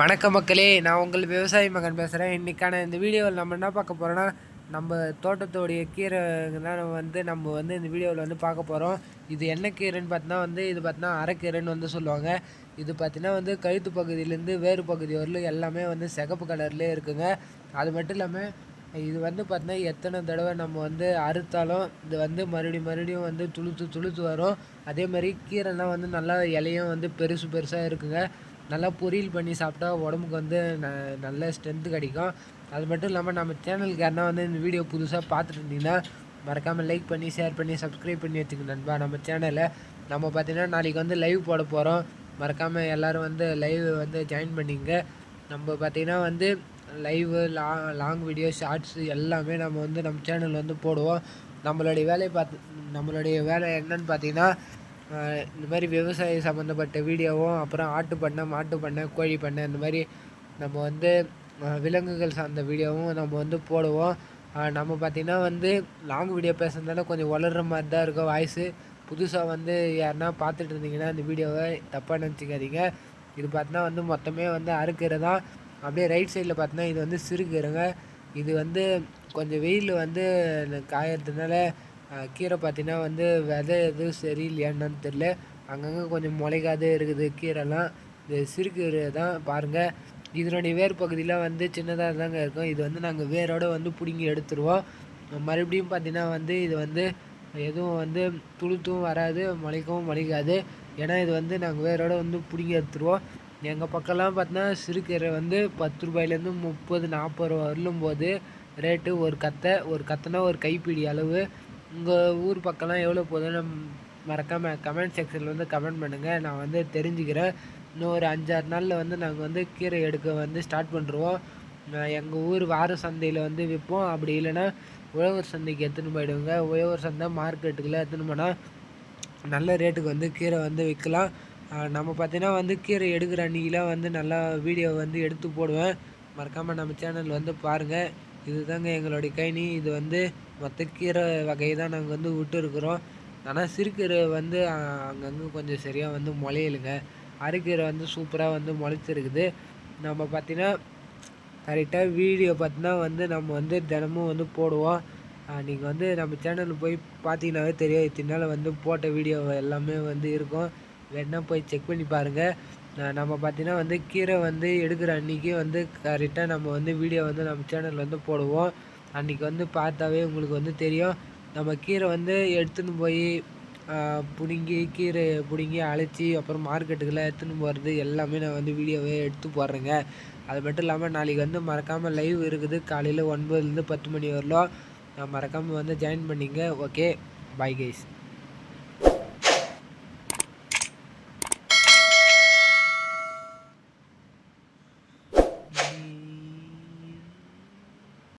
வணக்கம் மக்களே நான் உங்கள் விவசாய மகன் பேசுகிறேன் இன்றைக்கான இந்த வீடியோவில் நம்ம என்ன பார்க்க போகிறோன்னா நம்ம தோட்டத்தோடைய கீரை தான் வந்து நம்ம வந்து இந்த வீடியோவில் வந்து பார்க்க போகிறோம் இது என்ன கீரைன்னு பார்த்தீங்கன்னா வந்து இது பார்த்தீங்கன்னா அரைக்கீரைன்னு வந்து சொல்லுவாங்க. இது பார்த்தீங்கன்னா வந்து கழுத்து பகுதியிலேருந்து வேறு பகுதி வரலும் எல்லாமே வந்து சிகப்பு கலர்லேயே இருக்குங்க. அது மட்டும் இல்லாமல் இது வந்து பார்த்தீங்கன்னா எத்தனை தடவை நம்ம வந்து அறுத்தாலும் இது வந்து மறுபடியும் மறுபடியும் வந்து துளுத்து துளுத்து வரும். அதே மாதிரி கீரைலாம் வந்து நல்லா இலையும் வந்து பெருசு பெருசாக இருக்குங்க. நல்லா பொரியல் பண்ணி சாப்பிட்டா உடம்புக்கு வந்து ந நல்ல ஸ்ட்ரென்த்து கிடைக்கும். அது மட்டும் இல்லாமல் நம்ம சேனலுக்கு யாருனா வந்து இந்த வீடியோ புதுசாக பார்த்துட்டு இருந்தீங்கன்னா மறக்காமல் லைக் பண்ணி ஷேர் பண்ணி சப்ஸ்கிரைப் பண்ணி வச்சுக்கோங்க நண்பா. நம்ம சேனலை நம்ம பார்த்தீங்கன்னா நாளைக்கு வந்து லைவ் போட போகிறோம் மறக்காமல் எல்லோரும் வந்து லைவ் வந்து ஜாயின் பண்ணிங்க நம்ம பார்த்திங்கன்னா வந்து லைவு லா லாங் வீடியோ ஷார்ட்ஸு எல்லாமே நம்ம வந்து நம்ம சேனலில் வந்து போடுவோம். நம்மளுடைய வேலையை பார்த்து நம்மளுடைய வேலை என்னன்னு பார்த்தீங்கன்னா இந்த மாதிரி விவசாய சம்மந்தப்பட்ட வீடியோவும் அப்புறம் ஆட்டு பண்ணை மாட்டு பண்ணை கோழி பண்ணை இந்த மாதிரி நம்ம வந்து விலங்குகள் சார்ந்த வீடியோவும் நம்ம வந்து போடுவோம். நம்ம பார்த்திங்கன்னா வந்து லாங் வீடியோ பேசுகிறதுனால கொஞ்சம் வளர்கிற மாதிரி தான் இருக்கும். வாய்ஸு புதுசாக வந்து யாருன்னா பார்த்துட்டு இருந்தீங்கன்னா இந்த வீடியோவை தப்பாக நினச்சிக்காதீங்க. இது பார்த்தீங்கன்னா வந்து மொத்தமே வந்து அறுக்கிறது தான். அப்படியே ரைட் சைடில் பார்த்தீங்கன்னா இது வந்து சிறுகீரைங்க. இது வந்து கொஞ்சம் வெயில் வந்து காயறதுனால கீரை பார்த்தீங்கன்னா வந்து விதை எதுவும் சரியில்லையான்னு தெரில அங்கங்கே கொஞ்சம் முளைக்காதே இருக்குது கீரைலாம். இந்த சிறுகீரை தான் பாருங்கள் இதனுடைய வேர் பகுதியெலாம் வந்து சின்னதாக தாங்க இருக்கும். இது வந்து நாங்கள் வேரோடு வந்து பிடுங்கி எடுத்துருவோம். மறுபடியும் பார்த்தீங்கன்னா வந்து இது வந்து எதுவும் வந்து துளுத்தும் வராது முளைக்கவும் முளைக்காது. ஏன்னா இது வந்து நாங்கள் வேரோடு வந்து பிடுங்கி எடுத்துருவோம். எங்கள் பக்கம்லாம் பார்த்தீங்கன்னா சிறுகீரை வந்து பத்து ரூபாயிலேருந்து முப்பது நாற்பது ரூபா வரலும் போது ரேட்டு ஒரு கத்தை ஒரு கத்தைனா ஒரு கைப்பிடி அளவு. உங்கள் ஊர் பக்கம்லாம் எவ்வளோ போகுதுன்னு மறக்காமல் கமெண்ட் செக்ஷனில் வந்து கமெண்ட் பண்ணுங்கள் நான் வந்து தெரிஞ்சுக்கிறேன். இன்னும் ஒரு அஞ்சாறு நாளில் வந்து நாங்கள் வந்து கீரை எடுக்க வந்து ஸ்டார்ட் பண்ணுருவோம் எங்கள் ஊர் வார சந்தையில் வந்து விற்போம் அப்படி இல்லைன்னா உழவர் சந்தைக்கு எடுத்துன்னு போயிடுவோங்க உழவர் சந்தை மார்க்கெட்டுக்குள்ளே எடுத்துன்னு போனால் நல்ல ரேட்டுக்கு வந்து கீரை வந்து விற்கலாம். நம்ம பார்த்தீங்கன்னா வந்து கீரை எடுக்கிற அன்றைக்கெலாம் வந்து நல்லா வீடியோ வந்து எடுத்து போடுவேன். மறக்காமல் நம்ம சேனல் வந்து பாருங்கள் இதுதாங்க எங்களுடைய கைனி. இது வந்து மற்ற கீரை வகையை தான் நாங்கள் வந்து விட்டுருக்குறோம். ஆனால் சிறுகீரை வந்து அங்கங்கே கொஞ்சம் சரியாக வந்து முளையலுங்க. அரைக்கீரை வந்து சூப்பராக வந்து முளைச்சிருக்குது. நம்ம பார்த்தீங்கன்னா கரெக்டாக வீடியோ பார்த்தினா வந்து நம்ம வந்து தினமும் வந்து போடுவோம். நீங்கள் வந்து நம்ம சேனலில் போய் பார்த்தீங்கன்னாவே தெரியும் இத்தனால வந்து போட்ட வீடியோ எல்லாமே வந்து இருக்கும். வேணால் போய் செக் பண்ணி பாருங்கள் நம்ம பார்த்தீங்கன்னா வந்து கீரை வந்து எடுக்கிற அன்றைக்கி வந்து கரெக்டாக நம்ம வந்து வீடியோ வந்து நம்ம சேனலில் வந்து போடுவோம். அன்றைக்கி வந்து பார்த்தாவே உங்களுக்கு வந்து தெரியும். நம்ம கீரை வந்து எடுத்துன்னு போய் பிடுங்கி கீரை பிடுங்கி அழைச்சி அப்புறம் மார்க்கெட்டுக்கெல்லாம் எடுத்துன்னு போகிறது எல்லாமே நான் வந்து வீடியோவே எடுத்து போடுறேங்க. அது மட்டும் இல்லாமல் நாளைக்கு வந்து மறக்காமல் லைவ் இருக்குது. காலையில் ஒன்பதுலேருந்து பத்து மணி வரலாம். மறக்காமல் வந்து ஜாயின் பண்ணிங்க ஓகே பாய் கைஸ்